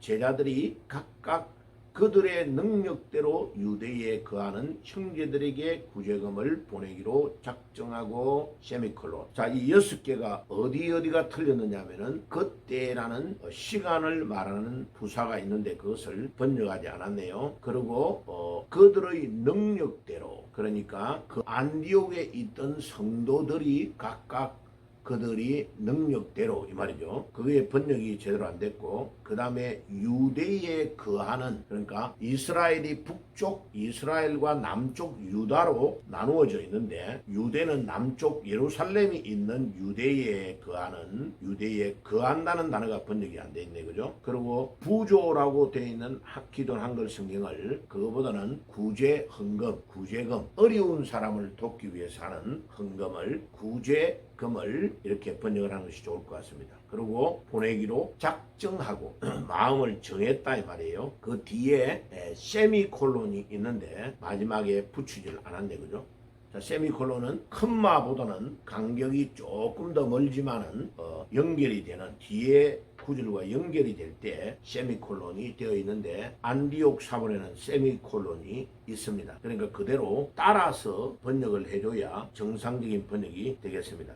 제자들이 각각 그들의 능력대로 유대에 거하는 형제들에게 구제금을 보내기로 작정하고 세미콜론. 자, 이 여섯 개가 어디 어디가 틀렸느냐 면은 그때라는 어, 시간을 말하는 부사가 있는데 그것을 번역하지 않았네요. 그리고 어, 그들의 능력대로 그러니까 그 안디옥에 있던 성도들이 각각 그들이 능력대로 이 말이죠. 그게 번역이 제대로 안 됐고 그 다음에 유대에 거하는 그러니까 이스라엘이 북쪽 이스라엘과 남쪽 유다로 나누어져 있는데 유대는 남쪽 예루살렘이 있는 유대에 거하는 유대에 거한다는 단어가 번역이 안 돼 있네 그죠? 그리고 부조라고 되어 있는 기존 한글 성경을 그거보다는 구제 헌금 구제금 어려운 사람을 돕기 위해서 하는 헌금을 구제 금을 이렇게 번역을 하는 것이 좋을 것 같습니다. 그리고 보내기로 작정하고 마음을 정했다 이 말이에요. 그 뒤에 에, 세미콜론이 있는데 마지막에 붙이질 않았네 그죠? 자, 세미콜론은 큰마보다는 간격이 조금 더 멀지만은 어, 연결이 되는 뒤에 구절과 연결이 될 때 세미콜론이 되어 있는데 안디옥 사본에는 세미콜론이 있습니다. 그러니까 그대로 따라서 번역을 해줘야 정상적인 번역이 되겠습니다.